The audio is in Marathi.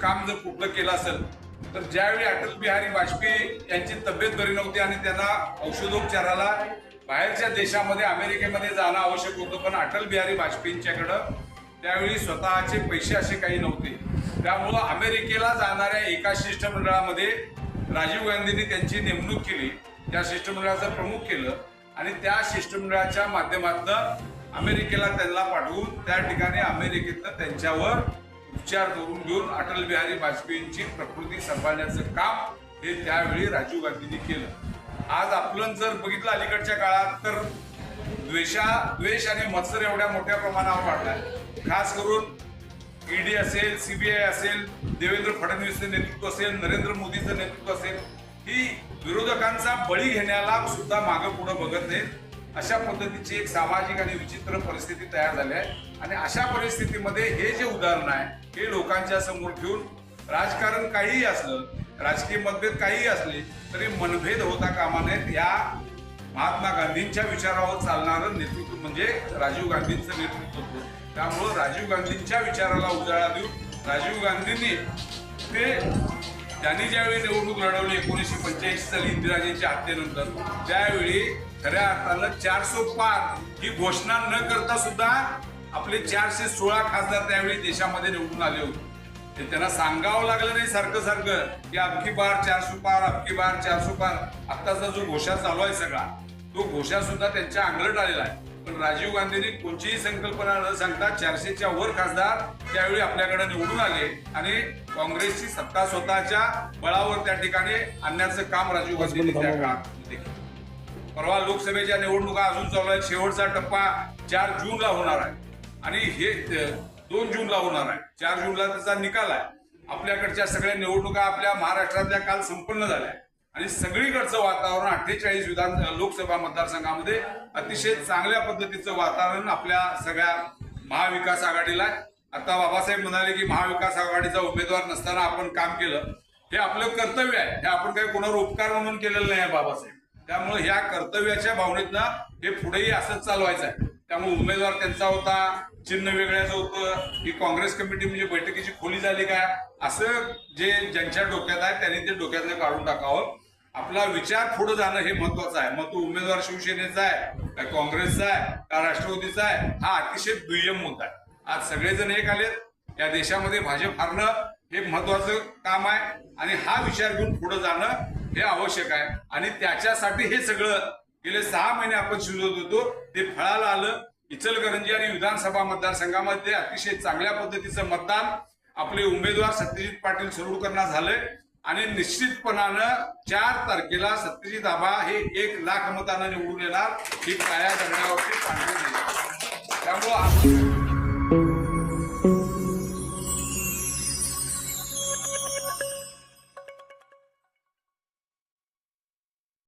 काम जर कुठलं केलं असेल तर ज्यावेळी अटल बिहारी वाजपेयी यांची तब्येत बरी नव्हती आणि त्यांना औषधोपचाराला बाहेरच्या देशामध्ये अमेरिकेमध्ये जाणं आवश्यक होतं पण अटल बिहारी वाजपेयींच्याकडं त्यावेळी स्वतःचे पैसे असे काही नव्हते. त्यामुळं अमेरिकेला जाणाऱ्या एका शिष्टमंडळामध्ये राजीव गांधींनी त्यांची नेमणूक केली. त्या शिष्टमंडळाचं प्रमुख केलं आणि त्या शिष्टमंडळाच्या माध्यमातून अमेरिकेला त्यांना पाठवून त्या ठिकाणी अमेरिकेतनं त्यांच्यावर उपचार करून घेऊन अटल बिहारी वाजपेयींची प्रकृती सांभाळण्याचं काम हे त्यावेळी राजीव गांधींनी केलं. आज आपण जर बघितलं अलीकडच्या काळात तर द्वेषा द्वेष आणि मत्सर एवढ्या मोठ्या प्रमाणावर वाढलाय. खास करून ईडी असेल सीबीआय असेल देवेंद्र फडणवीसचं नेतृत्व असेल नरेंद्र मोदीचं नेतृत्व असेल ही विरोधकांचा बळी घेण्याला सुद्धा मागं पुढं बघत नाहीत. अशा पद्धतीची एक सामाजिक आणि विचित्र परिस्थिती तयार झाली आहे. आणि अशा परिस्थितीमध्ये हे जे उदाहरण आहे हे लोकांच्या समोर ठेवून राजकारण काहीही असलं राजकीय मतभेद काहीही असले तरी मनभेद होता कामा नयेत. या महात्मा गांधींच्या विचारावर चालणारं नेतृत्व म्हणजे राजीव गांधींचं नेतृत्व होतं. त्यामुळं राजीव गांधींच्या विचाराला उजाळा देऊन राजीव गांधींनी ते त्यांनी ज्यावेळी निवडणूक लढवली एकोणीसशे पंच्याऐंशी साली इंदिराजींच्या हत्येनंतर त्यावेळी खऱ्या अर्थानं चारशे पार ही घोषणा न करता सुद्धा आपले चारशे सोळा खासदार त्यावेळी देशामध्ये निवडून आले होते. ते त्यांना सांगावं लागलं नाही सारखं सारखं की अबकी बार चारशे पार अबकी बार चारशे पार. आत्ताचा जो घोषा चालू आहे सगळा तो घोषा सुद्धा त्यांच्या अंगलट आलेला आहे. पण राजीव गांधींनी कोणतीही संकल्पना न सांगता चारशेच्या वर खासदार त्यावेळी आपल्याकडे निवडून आले आणि काँग्रेसची सत्ता स्वतःच्या बळावर त्या ठिकाणी आणण्याचं काम राजीव गांधींनी त्या काळात परवा लोकसभेच्या निवडणुका अजून चालू आहेत. शेवटचा टप्पा चार जूनला होणार आहे. आणि हे दोन जूनला होणार आहे. चार जूनला त्याचा निकाल आहे. आपल्याकडच्या सगळ्या निवडणुका आपल्या महाराष्ट्रातल्या काल संपन्न झाल्या. आणि सगळीकडचं वातावरण अठ्ठेचाळीस विधान लोकसभा मतदारसंघामध्ये अतिशय चांगल्या पद्धतीचं वातावरण आपल्या सगळ्या महाविकास आघाडीला आहे. आता बाबासाहेब म्हणाले की महाविकास आघाडीचा उमेदवार नसताना आपण काम केलं. हे आपलं कर्तव्य आहे. हे आपण काही कोणावर उपकार म्हणून केलेलं नाही आहे बाबासाहेब. त्यामुळे ह्या कर्तव्याच्या भावनेतनं हे पुढेही असंच चालवायचं आहे. त्यामुळे उमेदवार त्यांचा होता चिन्ह वेगळ्याचं होतं. ही काँग्रेस कमिटी म्हणजे बैठकीची खोली झाली काय असं जे ज्यांच्या डोक्यात आहे त्यांनी ते डोक्यातलं काढून टाकावं. आपला विचार पुढे जाणं हे महत्वाचं आहे. मग तो उमेदवार शिवसेनेचा आहे का काँग्रेसचा आहे का राष्ट्रवादीचा आहे हा अतिशय दुय्यम मुद्दा आहे. आज सगळेजण एक आलेत. या देशामध्ये भाजप हारणं हे महत्वाचं काम आहे आणि हा विचार घेऊन पुढे जाणं हे आवश्यक आहे. आणि त्याच्यासाठी हे सगळं गेले सहा महिने आपण शिजवत होतो. ते फळाला आलं. इचलकरंजी आणि विधानसभा मतदारसंघामध्ये अतिशय चांगल्या पद्धतीचं मतदान आपले उमेदवार सत्यजित पाटील सरोडकरांना झालंय. आणि निश्चितपणानं चार तारखेला सत्यजित आबा हे एक लाख मतानं निवडून येणार. ही काया करण्यावरती पांढरी त्यामुळं